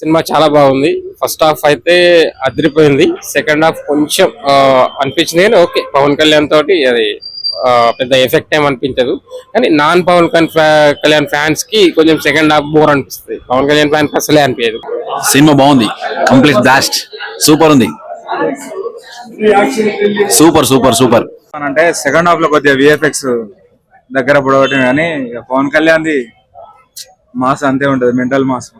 Cinema చాలా బాగుంది. First half అయితే అదిరిపోయింది. సెకండ్ హాఫ్ కొంచెం అనిపించింది కానీ ఓకే. పవన్ కళ్యాణ్ తోటి అది పెద్ద ఎఫెక్ట్ ఏం అనిపించదు. కానీ నాన్ పవన్ కళ్యాణ్ ఫ్యా- కళ్యాణ్ ఫ్యాన్స్కి కొంచెం సెకండ్ హాఫ్ బోర్ అనిపిస్తుంది. పవన్ కళ్యాణ్ ఫ్యాన్స్ అసలే అనిపించదు. సినిమా బాగుంది. కంప్లీట్ బ్లాస్ట్ సూపర్ ఉంది. సూపర్ సూపర్ సూపర్ అంటే సెకండ్ హాఫ్లో కొద్దిగా విఎఫ్ఎక్స్ దగ్గర పడవటం కానీ పవన్ కళ్యాణ్ ది మాస్ అంతే ఉంటది మెంటల్ మాస్.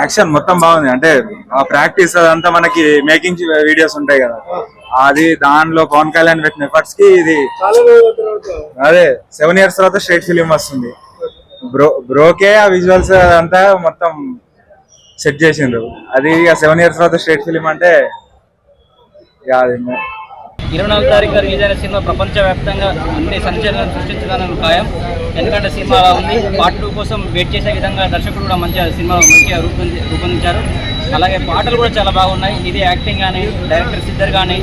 యాక్షన్ మొత్తం బాగుంది. అంటే ఆ ప్రాక్టీస్ అదంతా మనకి మేకింగ్ వీడియోస్ ఉంటాయి కదా. అది దానిలో పవన్ కళ్యాణ్ పెట్టిన ఎఫర్ట్స్కి ఇది అదే సెవెన్ ఇయర్స్ తర్వాత స్ట్రేట్ ఫిలిం వస్తుంది. బ్రో బ్రోకే ఆ విజువల్స్ అదంతా మొత్తం సెట్ చేసిండ్రు. అది ఇక సెవెన్ ఇయర్స్ తర్వాత స్ట్రేట్ ఫిలిం అంటే ఇక ఇరవై నాలుగు తారీఖు రిలీజ్ అయిన సినిమా ప్రపంచవ్యాప్తంగా అన్ని సంచలనం సృష్టించడానికి ఖాయం. ఎందుకంటే సినిమా అలా ఉంది. పార్ట్ టూ కోసం వెయిట్ చేసే విధంగా దర్శకుడు కూడా మంచిగా సినిమా మంచిగా రూపొంది రూపొందించారు. అలాగే పాటలు కూడా చాలా బాగున్నాయి. ఇది యాక్టింగ్ కానీ డైరెక్టర్స్ ఇద్దరు కానీ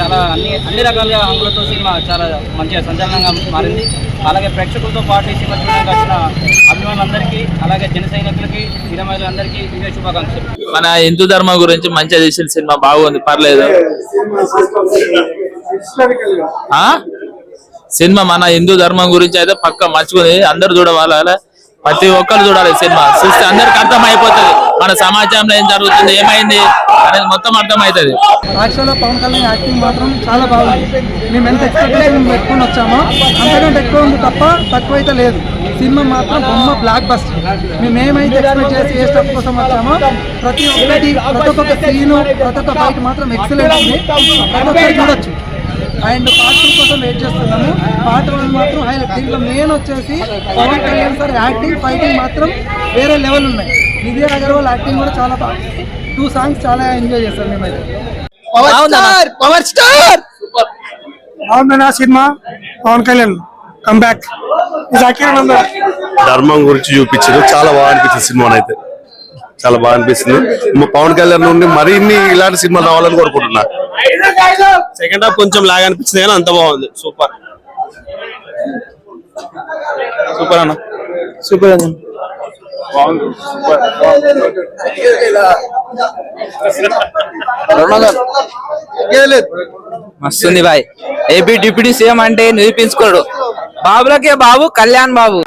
చాలా అన్ని అన్ని రకాలుగా హంగులతో సినిమా చాలా మంచిగా సంచలనంగా మారింది. అలాగే ప్రేక్షకులతో పాటు ఈ సినిమా చూడడానికి వచ్చిన అభిమానులందరికీ అలాగే జన సైనికులకి వీరమహిళలందరికీ ఇవే శుభాకాంక్షలు. మన హిందూ ధర్మం గురించి మంచిగా తీసిన సినిమా బాగుంది. పర్లేదు. సినిమా మన హిందూ ధర్మం గురించి అయితే పక్క మర్చుకుని అందరు చూడవాలి ప్రతి ఒక్కరు చూడాలి సినిమా. చూస్తే అందరికి అర్థం అయిపోతుంది మన సమాజంలో ఏం జరుగుతుంది ఏమైంది అనేది మొత్తం అర్థం అవుతుంది యాక్చువల్గా పవన్ కళ్యాణ్ యాక్టింగ్ మాత్రం చాలా బాగుంది. మేము ఎంత ఎక్స్పెక్టేషన్ పెట్టుకొని వచ్చామో అంతకంటే ఎక్కువ ఉంది తప్ప తక్కువ అయితే లేదు. సినిమా మాత్రం బొమ్మ బ్లాక్ బస్ట్ మేము ఏమైతే ఎక్స్పెక్ట్ చేసి ఏ స్టెప్ కోసం వచ్చామో ప్రతి ఒక్కటి ప్రతి ఒక్క సీను ప్రతి ఒక్క ఫైట్ మాత్రం ఎక్సలెంట్ ఉంది. ప్రతి ఒక్కటి చూడొచ్చు. అండ్ పార్ట్ టూ కోసం వెయిట్ చేస్తున్నాము. పార్ట్ వన్ మాత్రం హైలైట్ దీంట్లో మెయిన్ వచ్చేసి Pawan Kalyan sir acting fighting మాత్రం వేరే లెవెల్ ఉన్నాయి. నిధి అగర్వాల్ యాక్టింగ్ కూడా చాలా బాగా టూ సాంగ్స్ చాలా ఎంజాయ్ చేస్తాం మేమైతే. బాగుందన్న సినిమా. పవన్ కళ్యాణ్ కమ్ బ్యాక్ జాకీర్ నందన్ ధర్మం గురించి చూపించారు. చాలా బాగా అనిపించింది సినిమా అయితే చాలా బాగా అనిపిస్తుంది. పవన్ కళ్యాణ్ నుండి మరిన్ని ఇలాంటి సినిమాలు రావాలని కోరుకుంటున్నా. సెకండ్ హాఫ్ కొంచెం లాగా అనిపించింది కానీ అంత బాగుంది. సూపర్. సూపర్ అన్న. సూపర్ అండి మస్తుంది బాయ్. ఏపీ డిప్యూటీ సీఎం అంటే నిరూపించుకోడు. బాబులకే బాబు కళ్యాణ్ బాబు.